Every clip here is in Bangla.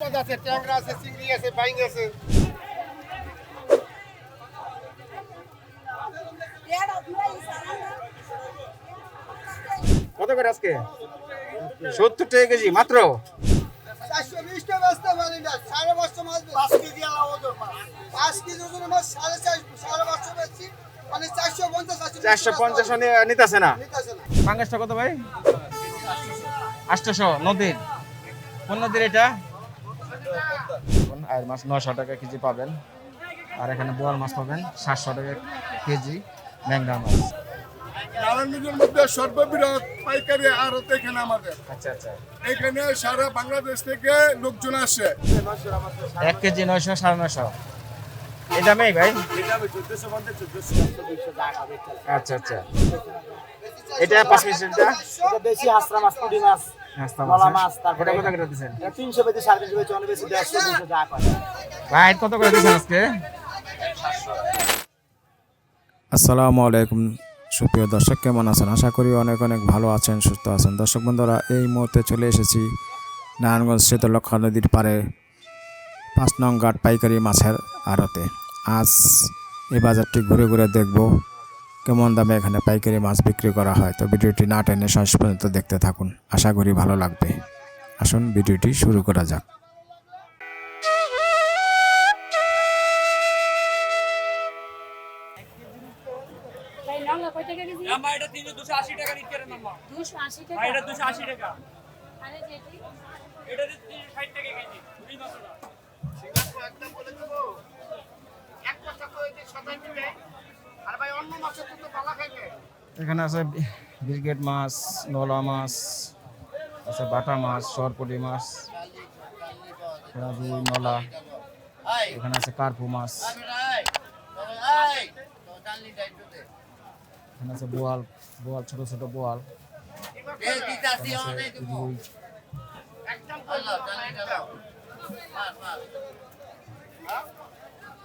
আছে ট্যাংরা আছে চিংড়ি আছে বাইং আছে। কত করে আজকে? সত্তর টাকা কেজি মাত্র? চারশো বিশ টাকা বেচতে পারি না সাড়ে পাঁচশো মাছ পাঁচ কেজি পাঁচ। কেজি ওজনের মাছ সাড়ে চার সাড়ে পাঁচশো বেচছি। মানে চারশো পঞ্চাশ চারশো পঞ্চাশ নিতেছে না? নিতেছে না। পাঙ্গাসটা কত ভাই? আটশোশো নদীর। কোন নদীর এটা? আর মাছ নশো টাকা কেজি পাবেন। আর এখানে বোয়াল মাছ পাবেন সাতশো টাকা কেজি ম্যাংরা মাছ। নারায়ণগঞ্জের মধ্যে সর্ববৃহৎ পাইকারি আড়ত এখানে আমাদের। আচ্ছা আচ্ছা। এখানে সারা বাংলাদেশ থেকে লোকজন আসে। এক কেজি নয়শো সাড়ে নয়শো। এই দামেই ভাই? আচ্ছা আচ্ছা। এটা পাঁচ কেজি এটা? এটা বেশি হাসরা মাছ পুঁটি মাছ। মাছ মাছ, তারপরে- কত করে দিচ্ছেন? এটা তিনশো বেশি সাড়ে অনেক বেশি দেড়শো দুশো যা করে ভাই কত করে দিচ্ছেন আজকে? আসসালামু আলাইকুম সুপ্রিয় দর্শক কেমন আছেন? আশা করি অনেক অনেক ভালো আছেন সুস্থ আছেন। দর্শক বন্ধুরা এই মুহূর্তে চলে এসেছি নারায়ণগঞ্জ শীতলক্ষা নদীর পারে পাঁচ নং ঘাট পাইকারি মাছের আড়তে। আজ এই বাজারটি ঘুরে ঘুরে দেখব। কেমন দামে এখানে পাইকারি মাছ বিক্রি করা হয়? তো ভিডিওটি না টেনে শেষ পর্যন্ত দেখতে থাকুন। আশা করি ভালো লাগবে। আসুন ভিডিওটি শুরু করা যাক। এক কথা সদাই এখানে আছে ব্রিগেড মাছ নলা মাছ আছে বাটা মাছ সরপুটি মাছ রাজু নলা এখানে আছে কার্পু মাছ এখানে আছে বোয়াল বোয়াল ছোট ছোট বোয়াল। আল্লাহ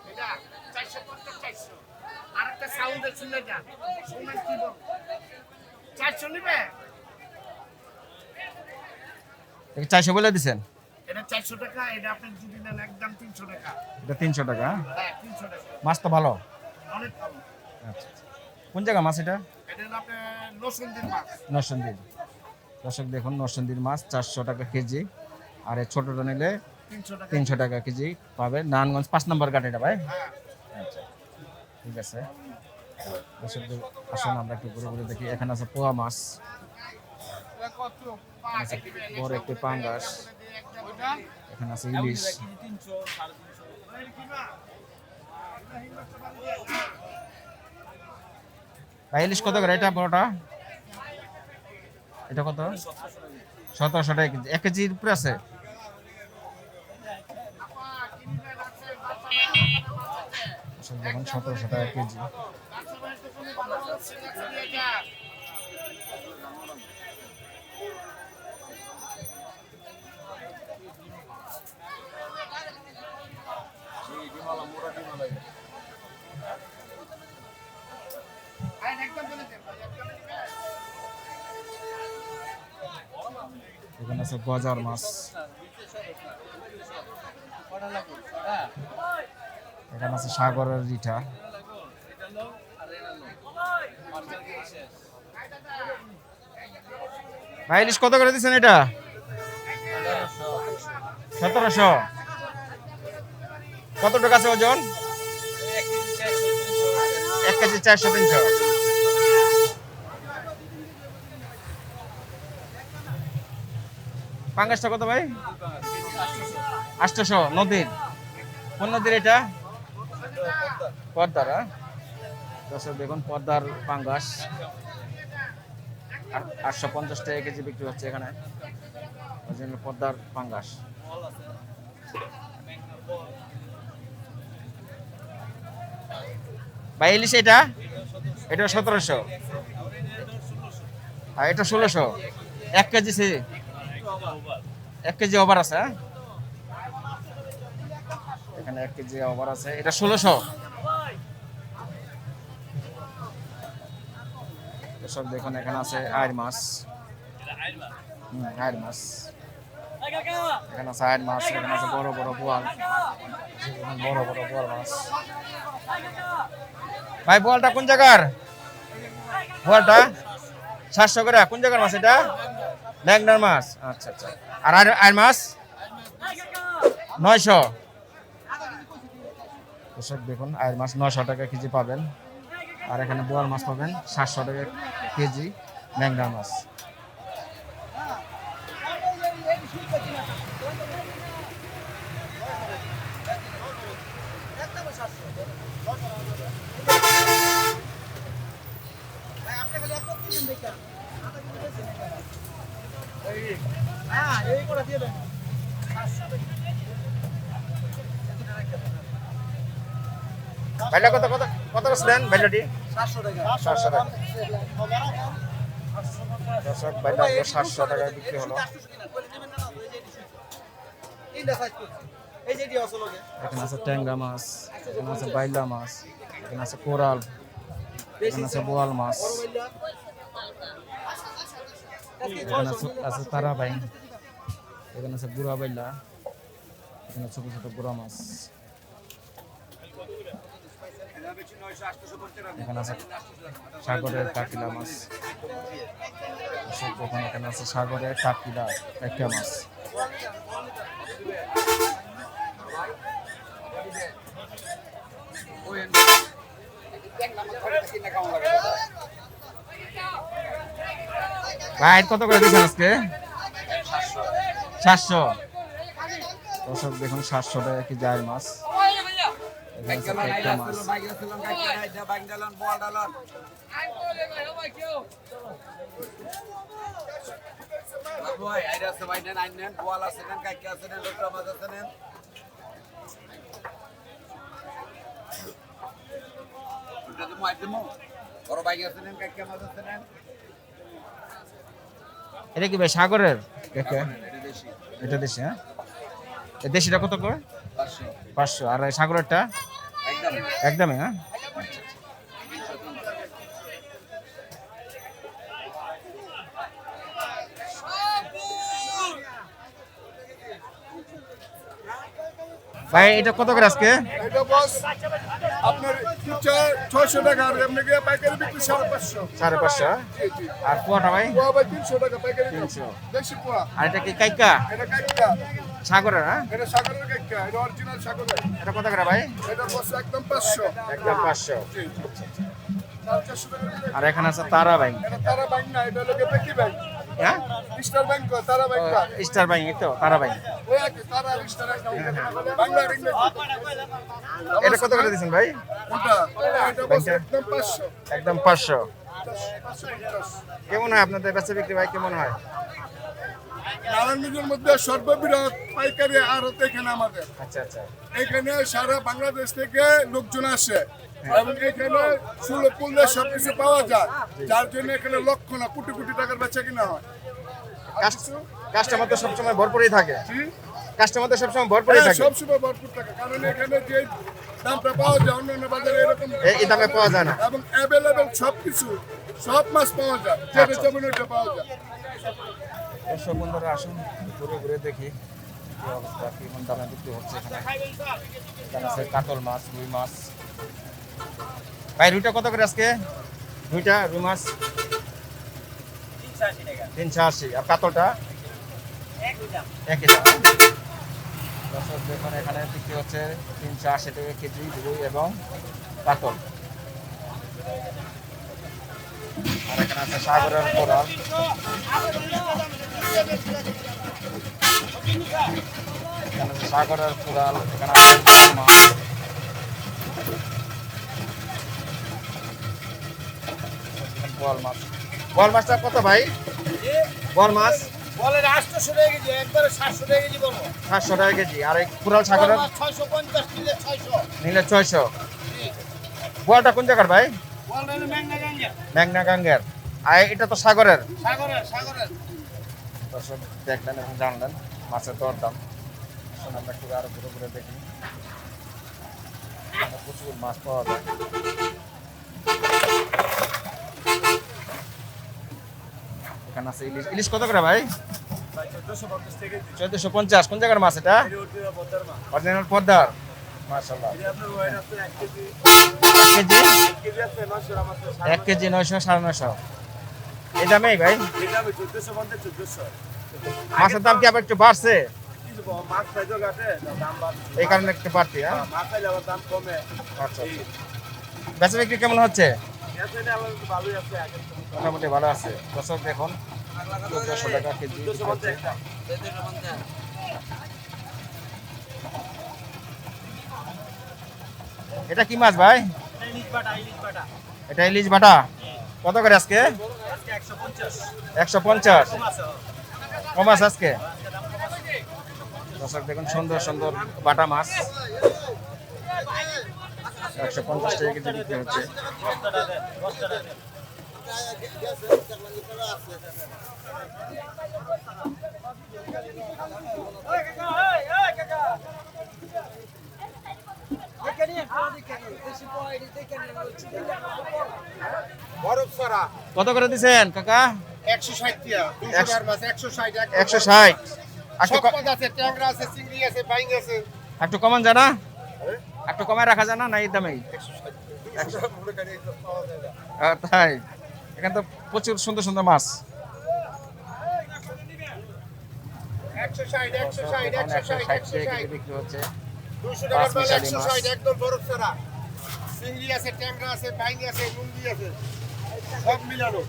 এটা চারশো পঞ্চাশ চারশো। আর একটা সাউন্ড শুনে যা। শুনে কি বল? চারশো নিবে? এটা চারশো বলে দিছেন? এটা চারশো টাকা এটা আপনি যদি নেন একদম তিনশো টাকা। এটা তিনশো টাকা? হ্যাঁ? তিনশো টাকা। মাছ তো ভালো। অনেক ভালো আচ্ছা আচ্ছা। কোন জায়গা মাছ এটা? এটা আপনার লসুন মাছ। নরসন্দির দর্শক দেখুন নরসন্দির মাছ চারশো টাকা কেজি। আর ছোটটা নিলে তিনশো টাকা। কেজি পাবে। নারায়ণগঞ্জ পাঁচ নম্বর এটা ভাই। হ্যাঁ। ঠিক আছে? আসুন আমরা একটু ঘুরে ঘুরে দেখি। এখানে আছে পোয়া মাছ। বড় একটি পাঙ্গাস। এখানে আছে ইলিশ। ইলিশ কত করে? এটা বড়টা? এটা কত? সতেরোশো টাকা এক কেজির উপরে আছে? দেখুন সতেরোশো টাকা কেজি। এখানে আছে গজার মাছ। এখানে আছে সাগরের রিঠা ভাই, ইলিশ কত করে দিচ্ছেন এটা? সতেরোশো। কত টাকা আছে ওজন? এক কেজি চারশো তিনশো। পাঙ্গাসটা কত ভাই? আটশোশো নদীর। কোন নদীর এটা? পদ্মার হ্যাঁ? দর্শক, দেখুন, পর্দার পাঙ্গাস। আটশো পঞ্চাশ টাকা কেজি বিক্রি হচ্ছে এখানে। original পদ্মার পাঙ্গাস। ভাই ইলিশ এটা এটা সতেরোশো। আর এটা ষোলোশো। এক কেজি সে এক কেজি ওভার আছে হ্যাঁ? এখানে এক কেজি ওভার আছে। এটা ষোলোশো। সব দেখুন এখানে আছে আয়ের মাছ। হুম, আয়ের মাছ। এখানে আছে আয়ের মাছ এখানে আছে বড় বড় বোয়াল। বড় বড় বোয়াল মাছ। ভাই বোয়ালটা কোন জায়গার? বোয়ালটা? সাতশো করে। কোন জায়গার মাছ এটা? ল্যাংডার মাছ। আচ্ছা আচ্ছা। আর আয়ের মাছ? নয়শো। দর্শক দেখুন, আয়ের মাছ নয়শো টাকা কেজি পাবেন। আর এখানে বোয়াল মাছ পাবেন, সাতশো টাকা কেজি ল্যাংডার মাছ। ভাইলা কত কত কত ভাইলাটি? সাতশো টাকা। দর্শক ভাইলা সাতশো টাকায় বিক্রি হলো। এই যে এটি আসলে এখানে আছে ট্যাংরা মাছ এখানে আছে বাইলা মাছ এখানে আছে কোরাল এখানে আছে বোয়াল মাছ। এখানে আছে আছে তারাবাই এখানে আছে বুড়া বাইলা এখানে ছোট ছোট বুড়া মাছ। এখানে আছে সাগরের কাকিলা মাছ। এখানে আছে সাগরের কাকিলা একটা মাছ। ভাই, কত করে দিয়েছেন আজকে? সাতশো। দর্শক, দেখুন, সাতশো টাকা কি যায় মাছ এখানে আছে একটা মাছ বড় বাইক আছে নেন কাকিয়া মাছ আছে নেন এটা কি ভাই সাগরের? এটা দেশি হ্যাঁ? দেশিটা কত করে? পাঁচশো। পাঁচশো। আর সাগরেরটা? একদমই হ্যাঁ। ভাই এটা কত করে আজকে? এটা বস আপনার ছয়শো টাকা আর এমনি গিয়ে পাইকারি বিক্রি সাড়ে পাঁচশো। সাড়ে। আর পোয়াটা ভাই? পোয়া ভাই তিনশো টাকা পাইকারি তিনশো। দেশি পোয়া। আর এটা কি কাইকা? এটা কাইকা। সাগরের হ্যাঁ? এটা সাগরের এটা অরিজিনাল সাগরের এটা কত করে ভাই? এটা বস একদম একদম জি। আর এখানে আছে তারা ব্যাংক এটা তারা ব্যাংক না এটা লোকে পেকি ব্যাংক হ্যাঁ? স্টার ব্যাংক তারা ব্যাংক স্টার ব্যাংক তো তারা ব্যাংক ওই তারা স্টার বাংলা এটা কত করে দিচ্ছেন ভাই? কোনটা? এটা বস একদম একদম। কেমন হয় আপনাদের বেচা বিক্রি ভাই? কেমন হয়? নারায়ণগঞ্জের মধ্যে সর্ববৃহৎ পাইকারি আড়ত এখানে আমাদের। আচ্ছা আচ্ছা। এখানে সারা বাংলাদেশ থেকে লোকজন আসে এবং এখানে ষোলো পুলদের সবকিছু পাওয়া যায় যার জন্য এখানে লক্ষ না কোটি কোটি টাকার বেচা কিনা হয়। কাস্টমার তো সবসময় ভরপুরই থাকে। জি? কাস্টমার সবসময় ভরপুরই হ্যাঁ, থাকে। সবসময় ভরপুর টাকা কারণ এখানে যে দামটা পাওয়া যায় অন্যান্য বাজারে এরকম এই- দামে পাওয়া যায় না। এবং অ্যাভেলেবেল সব কিছু সব মাছ পাওয়া যায় যেটা আচ্ছা। যেমন ওইটা পাওয়া যায়। দর্শক বন্ধুরা আসুন ঘুরে ঘুরে দেখি কি অবস্থা কেমন দামে বিক্রি হচ্ছে এখানে। আছে কাতল মাছ রুই মাছ। ভাই রুইটা কত করে আজকে? রুইটা রুই মাছ। তিনশো আশি। আর কাতলটা? একই দাম। দর্শক দেখুন এখানে বিক্রি হচ্ছে তিনশো আশি টাকা কেজি রুই এবং কাতল। আর এখানে আছে সাগরের কোরাল সাগরের এখানে মাছ বল মাছ বল মাছটা কত ভাই বল মাছ আটশো টাকা কেজি একবারে সাতশো টাকা কেজি বলব সাতশো টাকা কেজি আর এই কোরাল সাগরের। ছয়শো পঞ্চাশ কিলো ছয়শো নিলে ছয়শো বলটা কোন জায়গার ভাই ম্যাংনা গাঙ্গের। আর এটা তো সাগরের। সাগরের সাগরের। দর্শক দেখলেন এবং জানলেন মাছের দর দাম। আসুন আমরা একটু আরও ঘুরে ঘুরে দেখি। প্রচুর মাছ পাওয়া যায়। এখানে আছে ইলিশ। ইলিশ কত করে ভাই? চোদ্দশো পঞ্চাশ। কোন জায়গার মাছ এটা? অরিজিনাল পদ্মার। মাশাল্লাহ এক কেজি? এক কেজি নয়শো সাড়ে নয়শো। এই দামেই ভাই। মাছের দাম কি আবার একটু বাড়ছে? এই কারণে একটু বাড়তি হ্যাঁ? আচ্ছা বেচা বিক্রি কেমন হচ্ছে? মোটামুটি ভালো আছে। দর্শক দেখুন এটা কি মাছ ভাই? এটা ইলিশ বাটা। কত করে আজকে? একশো পঞ্চাশ কম আছে আজকে দর্শক দেখুন সুন্দর সুন্দর বাটা মাছ একশো পঞ্চাশ টাকা কেজি বিক্রি হচ্ছে কত করে কাকা? একশো ষাট একশো- ষাট একশো ষাট। একটু কমান জানা একটু কমায় রাখা জানা না এই দামেই তাই। এখানে তো প্রচুর সুন্দর সুন্দর মাছ। একশো ষাট একশো ষাট একশো ষাট বিক্রি হচ্ছে। দুশো মাছ মিশালি একশো মাছ। ষাট একদম বরফ ছাড়া। চিংড়ি আছে ট্যাংরা আছে বাইং আছে লুঙ্গি আছে সব মিলানো।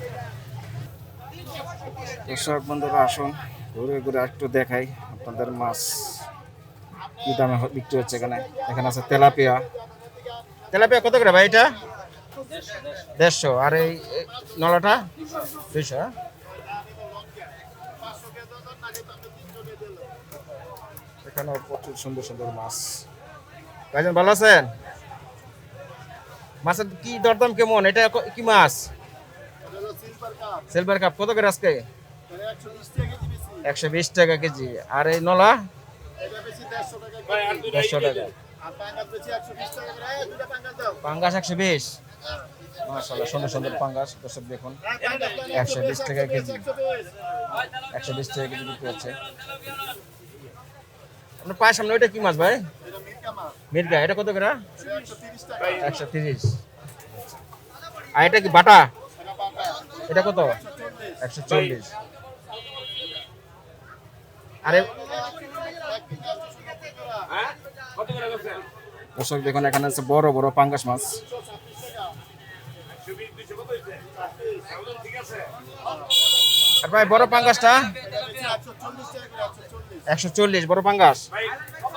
দর্শক বন্ধুরা আসুন ঘুরে ঘুরে একটু দেখাই আপনাদের মাছ কি দামে বিক্রি হচ্ছে এখানে। এখানে আছে তেলাপিয়া। তেলাপিয়া কত করে ভাই এটা? দেড়শো। আর এই এই নলাটা? দুইশো এখানেও প্রচুর সুন্দর সুন্দর মাছ। ভাইজান, ভালো আছেন? মাছের কি দরদাম কেমন? এটা কি মাছ? সিলভার কাপ কত করে আজকে? একশো বিশ টাকা কেজি। আর এই নলা? দেড়শো টাকা। পাঙ্গাস একশো বিশ। মাসাল্লাহ সুন্দর সুন্দর পাঙ্গাস। দর্শক দেখুন, একশো বিশ টাকা কেজি। একশো বিশ টাকা কেজি বিক্রি হচ্ছে। আপনার পায়ের সামনে ওইটা কি মাছ ভাই? মির্গা এটা কত করে? একশো তিরিশ। আর এটা কি বাটা? এটা কত? একশো চল্লিশ। আরে দর্শক দেখুন এখানে আছে বড় বড় পাঙ্গাস মাছ। আর ভাই বড় পাঙ্গাসটা? একশো চল্লিশ বড় পাঙ্গাস?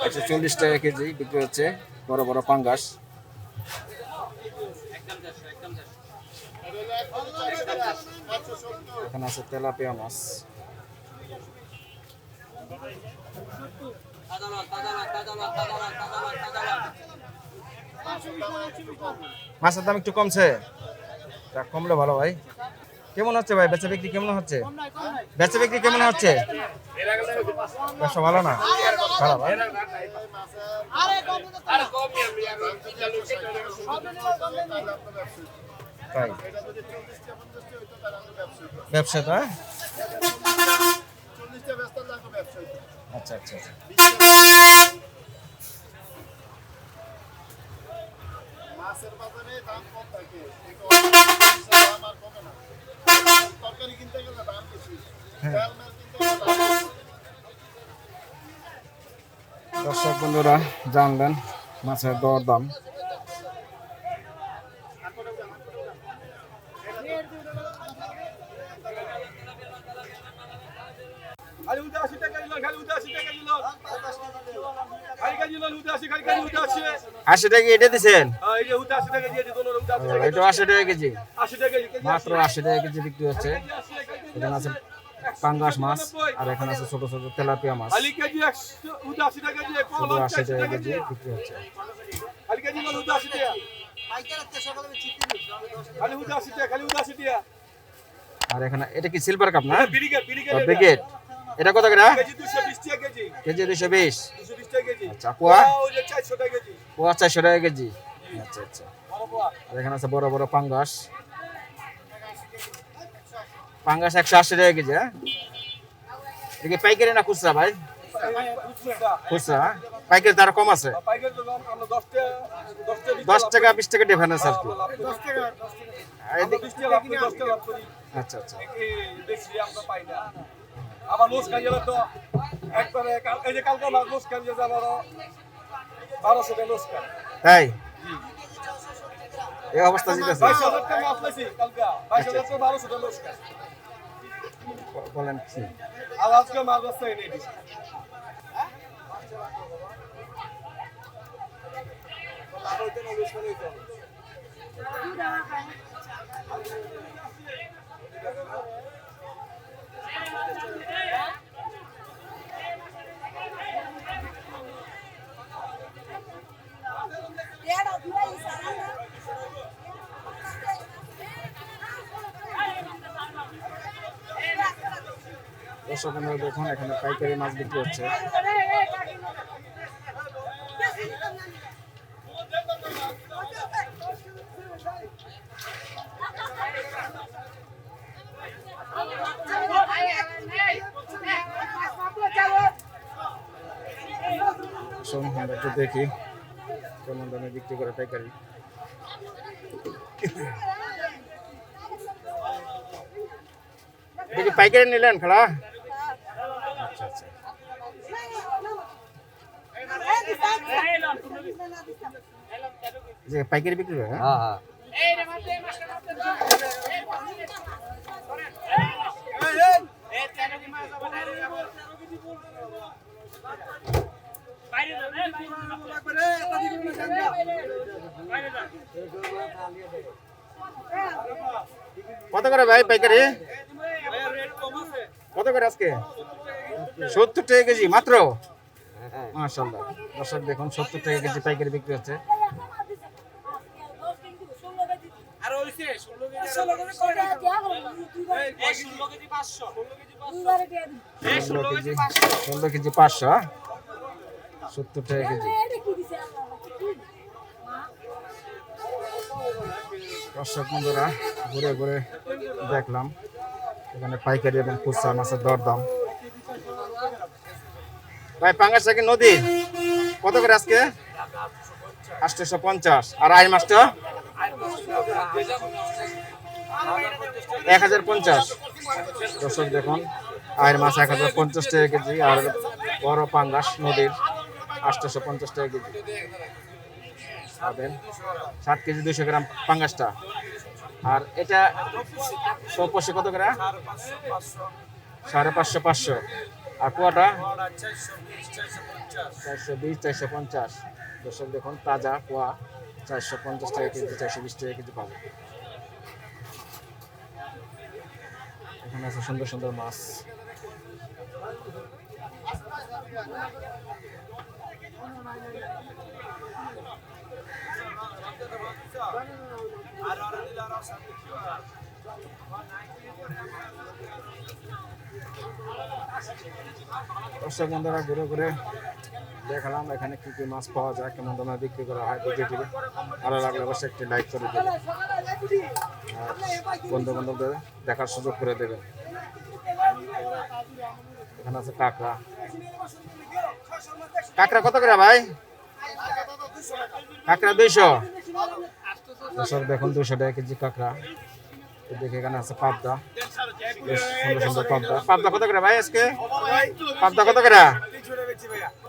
একশো চল্লিশ টাকা কেজি বিক্রি হচ্ছে বড় বড় পাঙ্গাস। এখানে আছে তেলাপিয়া মাছ। মাছের দাম একটু কমছে? তা কমলে ভালো ভাই। কেমন হচ্ছে ভাই? বেচা বিক্রি কেমন হচ্ছে? বেচা বিক্রি কেমন হচ্ছে? ব্যবসা ভালো না? খারাপ ভাই তাই। ব্যবসা তো হ্যাঁ? আচ্ছা আচ্ছা আচ্ছা। মাছের বাজারে দাম কম থাকে দাম আর কমে না। তরকারি কিনতে গেলে দাম বেশি বেশি। দর্শক বন্ধুরা জানলেন মাছের দর দাম। খালি টাকা দিল খালি উঠে টাকা দিল। খালি কাজি দিল উঠে খালি কাজি উঠে আশি আশি টাকা এটা হ্যাঁ এই যে টাকা দিয়ে আশি টাকা কেজি। মাত্র আশি টাকা কেজি বিক্রি হচ্ছে। এখানে আছে পাঙ্গাস মাছ আর এখানে আছে ছোট ছোট তেলাপিয়া মাছ। শুধু আশি টাকা কেজি বিক্রি হচ্ছে। আর এখানে এটা কি সিলভার কাপ না? বিরিগেট ব্রিগেড। এটা কত করে? কেজি দুশো বিশ আচ্ছা পোয়া? পোয়া চারশো টাকা কেজি। আচ্ছা আচ্ছা। আর এখানে আছে বড় বড় পাঙ্গাস। পাঙ্গাস একশো আশি টাকা কেজি হ্যাঁ? পাইকারি না খুচরা ভাই? খুচরা। হ্যাঁ? পাইকারি তার কম আছে। দশ টাকা বিশ টাকা ডিফারেন্স আর কি। আচ্ছা আচ্ছা। লোস খাই তো একবারে এই যে কালকে লোস গেছে আমার টাকা লোস খাই তাই? এই অবস্থা জিতেছে বাইশ হাজার টাকা লাইছি কালকে। বাইশ হাজার টাকা বারোশো টাকা লোস খাই বলেন কি আর আজকে মাছ বাচ্চা এনে দিছি। দর্শক বন্ধুরা দেখুন, এখানে পাইকারি মাছ বিক্রি হচ্ছে। একটু দেখি কেমন দামে বিক্রি করে পাইকারি। দেখি, পাইকারি নিলেন, খেলা আচ্ছা আচ্ছা যে পাইকারি বিক্রি হয় হ্যাঁ। কত করে ভাই পাইকারি? কত করে আজকে? সত্তর টাকা কেজি মাত্র? মাশাল্লাহ দর্শক দেখুন সত্তর টাকা কেজি পাইকারি বিক্রি হচ্ছে। ষোলো কেজি ষোলো কেজি পাঁচশো। হ্যাঁ? সত্তর টাকা কেজি। দর্শক বন্ধুরা ঘুরে ঘুরে দেখলাম। এখানে পাইকারি এবং খুচরা মাছের দরদাম। ভাই, পাঙ্গাস কি নদী? কত করে আজকে? আটশোশো পঞ্চাশ। আর আই মাছটা এক হাজার পঞ্চাশ। দর্শক দেখুন, আয়ের মাছ এক হাজার পঞ্চাশ টাকা কেজি, আর বড় পাঙ্গাস নদীর আটশোশো পঞ্চাশ টাকা কেজি। পাবেন সাত কেজি দুইশো গ্রাম পাঙ্গাসটা। আর এটা চৌপশে কত গ্রাম সাড়ে পাঁচশো পাঁচশো। আর কুয়াটা? চারশো বিশ চারশো পঞ্চাশ। দর্শক দেখুন তাজা কুয়া চারশো পঞ্চাশ টাকা কেজি চারশো বিশ টাকা কেজি পাবে। এখানে আছে সুন্দর সুন্দর মাছ। দর্শক বন্ধুরা, ঘুরে ঘুরে দেখালাম এখানে কি কি মাছ পাওয়া যায়, কেমন দামে বিক্রি করা হয় ভিডিওটি ভালো লাগলে অবশ্যই একটি লাইক করে দেবেন। আর বন্ধু বান্ধবদের দেখার সুযোগ করে দেবেন। এখানে আছে কাঁকড়া। কাঁকড়া কত করে ভাই? কাঁকড়া দুইশো। দর্শক দেখুন দুশো টাকা কেজি কাঁকড়া। দেখে এখানে আছে পাবদা। বেশ সুন্দর সুন্দর পাবদা পাবদা কত করে ভাই আজকে? পাবদা কত করে?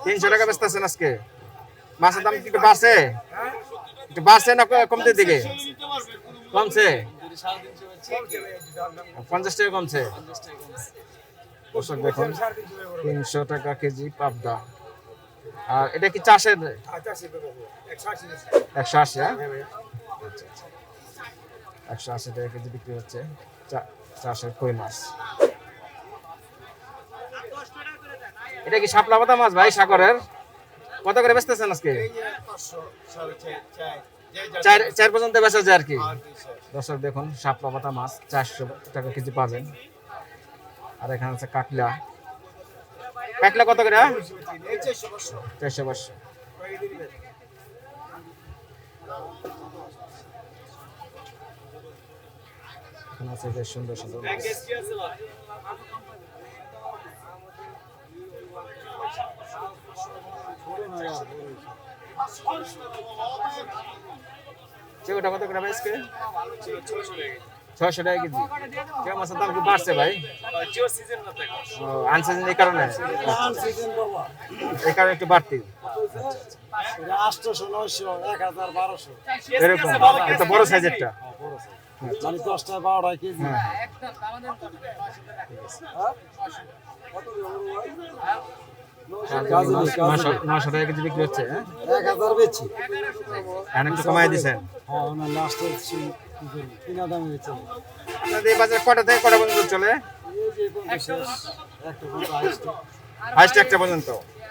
তিনশো টাকা বেচতে আছেন আজকে। মাছের দাম একটু বাড়ছে? একটু বাড়ছে না কমতে দিকে? কমছে? পঞ্চাশ টাকা কমছে। দর্শক দেখুন তিনশো টাকা কেজি পাবদা। আর এটা কি চাষের? একশো আশি হ্যাঁ। একশো আশি টাকা কেজি বিক্রি হচ্ছে। চা- চাষের কই মাছ? এটা কি শাপলা পাতা মাছ ভাই, সাগরের? কত করে বেচতেছেন আজকে? চার চার পর্যন্ত বেচা যায় আর কি। দর্শক, দেখুন, শাপলা পাতা মাছ চারশো টাকা কেজি পাবেন। আর এখানে আছে কাকলা। কাকলা কত করে চারশো পাঁচশো। এখন আছে বেশ সুন্দর সুন্দর চেকুটা কত করে ছয়শো টাকা কেজি। কেউ মাছের দাম কি বাড়ছে ভাই? আনসিজন এই কারণে? এই কারণে একটু বাড়তি। আচ্ছা, আচ্ছা। আটশো নয়শো এক হাজার বারোশো। এরকম বড় সাইজেরটা। হ্যাঁ, মানে দশটা বারোটা কেজি। নশো নশো টাকা কেজি। বিক্রি হচ্ছে। হ্যাঁ? এক হাজার বেচি একটু কমাই দিচ্ছেন হ্যাঁ ওনার লাস্টে কিনা দামে বেচে আপনাদের বাজারে কটা থেকে কটা পর্যন্ত চলে? আইসটা একটা পর্যন্ত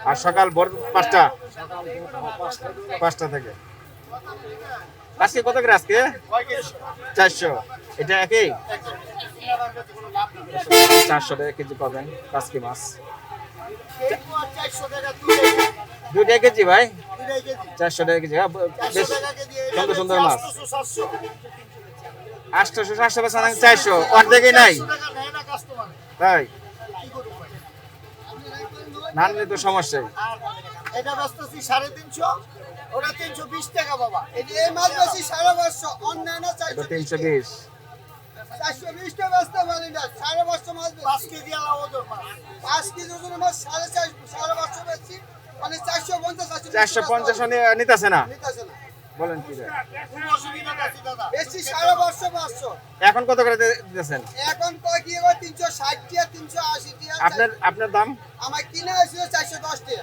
আর সকাল ভোর পাঁচটা। পাঁচটা থেকে। আজকে কত করে আজকে? চারশো। এটা একই? চারশো টাকা কেজি পাবেন কাসকি মাছ। দুইটা কেজি ভাই? চারশো টাকা কেজি হ্যাঁ, বেশ সুন্দর সুন্দর মাছ। আটশোশো সাতশো নাকি চারশো? অর্ধেকই নাই। তাই? না তো সমস্যাই। আর এটা বেচতেছি সাড়ে তিনশো। ওটা তিনশো বিশ টাকা বাবা। এই মাছ বেশি সাড়ে পাঁচশো অন্যান্য চারশো তিনশো বিশ। চারশো বিশ টাকা বেচতে পারি না সাড়ে পাঁচশো মাছ পাঁচ কেজি পাঁচ কেজি ওজনের মাছ সাড়ে চার সাড়ে পাঁচশো বেচছি মানে চারশো পঞ্চাশ আছে। চারশো পঞ্চাশ নিতেছে না? নিতেছে না। বলেন কি বেশি সাড়ে পাঁচশো পাঁচশো। এখন কত করে দিতেছেন? এখন কয় কি এবার? তিনশো ষাট টিয়া তিনশো আশি টিয়া আপনার আপনার দাম? আমার কিনে আসছিল চারশো দশ টিয়া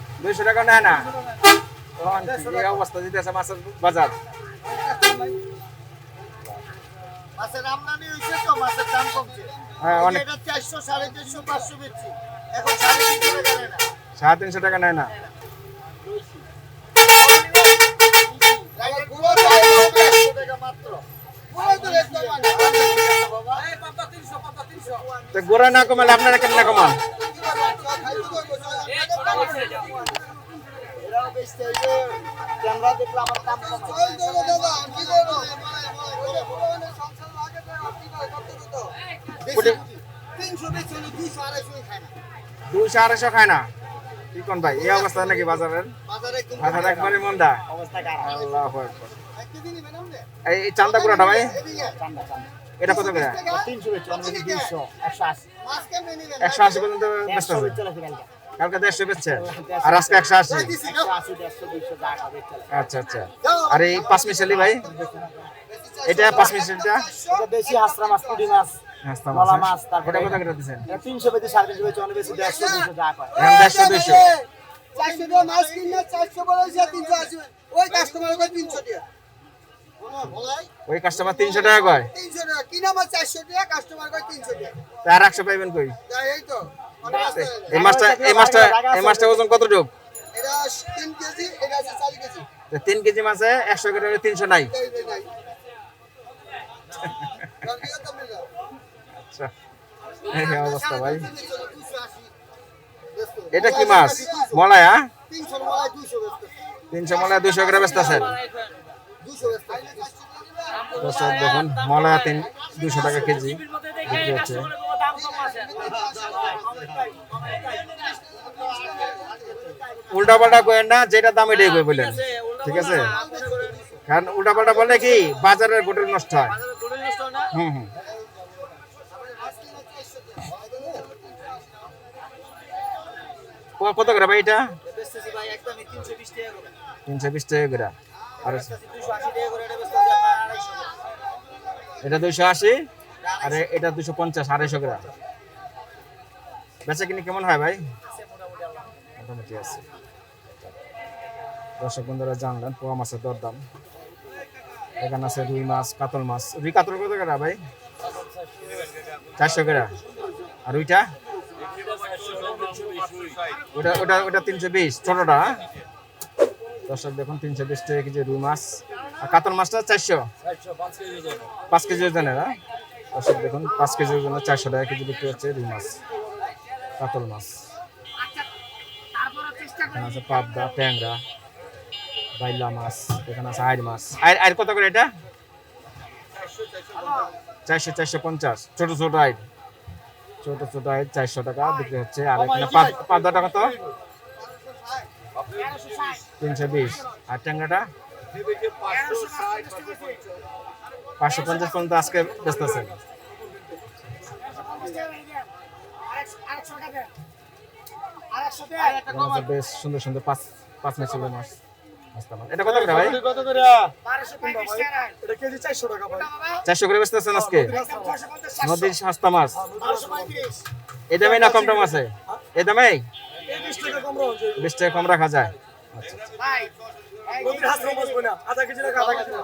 নেয় না। তখন এই অবস্থা দিতেছে মাছের বাজার? মাছের আমদানি হয়েছে তো মাছের দাম কমছে। হ্যাঁ, অনেক। চারশো সাড়ে চারশো পাঁচশো বেচছি এখন সাড়ে তিনশো টাকা নেয় না। সাড়ে তিনশো টাকা নেয় না। আবার গুঁড়ো চাই বাবা, 100 টাকা মাত্র। গুঁড়ো তো রেট কম আনে। বাবা, তো গোড়া না কমালে আপনারা কেমন কমান? ক্যামেরা দেখলে আমার কম দুইশো আড়াইশো খায় না। কি কোন ভাই? এই অবস্থা নাকি বাজারের? বাজার একবারে মন্দা। আল্লাহ? এই চান্দা গুড়াটা ভাই? এটা কত করে? একশো আশি। পর্যন্ত ব্যস্ত কালকে দেড়শো বেচছে আর আজকে একশো আশি। আচ্ছা আচ্ছা। আর এই পাঁচ মিশালি ভাই? এটা পাঁচ মিশালিটা? বেশি হাসরা মাছ পুঁটি মাছ ওই কাস্টমার তিনশো টাকা ওই কাস্টমার তিনশো কয়? তিনশো টাকা। কিনা মাছ চারশো টাকা কাস্টমার করে তিনশো টাকা আর একশো পাইবেন কই? এই তো। এই মাছটা এই মাছটা এই মাছটা ওজন কতটুক? এটা তিন কেজি মাছে একশো করে তিনশো নাই। আচ্ছা। অবস্থা ভাই। এটা কি মাছ? মলায় হ্যাঁ? তিনশো মলায় দুশো ব্যস্ত। তিনশো করে দর্শক, দেখুন, মলা তিন, দুশো টাকা কেজি বিক্রি হচ্ছে। উল্টা পাল্টা করেন না, যেটা দাম এটাই কই বললেন ঠিক আছে? কারণ উল্টা পাল্টা বললে কি, বাজারের গোটের নষ্ট হয়। হুম হুম। কত করে ভাই এটা? করে তিনশো বিশ টাকা করে। আর দুশো আশি টাকা করে এটা বেচতেছি আপনার আড়াইশো করে এটা দুইশো আশি, আর এটা দুশো পঞ্চাশ, আড়াইশো গ্রাম। বেচা কিনে কেমন হয় ভাই? মোটামুটি আছে। দর্শক বন্ধুরা জানলেন, পোয়া মাছের দরদাম। এখানে আছে রুই মাছ, কাতল মাছ। রুই কাতল কত করে ভাই? চারশো করে আর ওইটা? ওটা ওটা ওটা তিনশো বিশ, ছোটটা হ্যাঁ? দর্শক দেখুন, তিনশো বিশ টাকা কেজি রুই মাছ। আর কাতল মাছটা চারশো। পাঁচ কেজি ওজনের হ্যাঁ? দেখুন, পাঁচ কেজি ওজনের চারশো টাকা কেজি বিক্রি হচ্ছে রুই মাছ, কাতল মাছ। এখানে আছে পাবদা, ট্যাংরা, বাইলা মাছ, এখানে আছে আইর মাছ। আইর আইর কত করে এটা? চারশো চারশো পঞ্চাশ, ছোট ছোট আইর ছোট ছোট আইর চারশো টাকা বিক্রি হচ্ছে। আর এখানে পাব- পাবদাটা কত? তিনশো বিশ। আর ট্যাংরাটা? পাঁচশো পঞ্চাশ পর্যন্ত আজকে ব্যস্ত আছে বেশ সুন্দর সুন্দর পাঁচ পাঁচ মাছ। এটা কত করে ভাই? চারশো আজকে। নদীর সস্তা মাছ। দামে না কম দাম আছে? দামে বিশ টাকা কম বিশ টাকা কম রাখা যায়। নদীর হাসলে বসবো না। আধা কেজি না আধা কেজি না।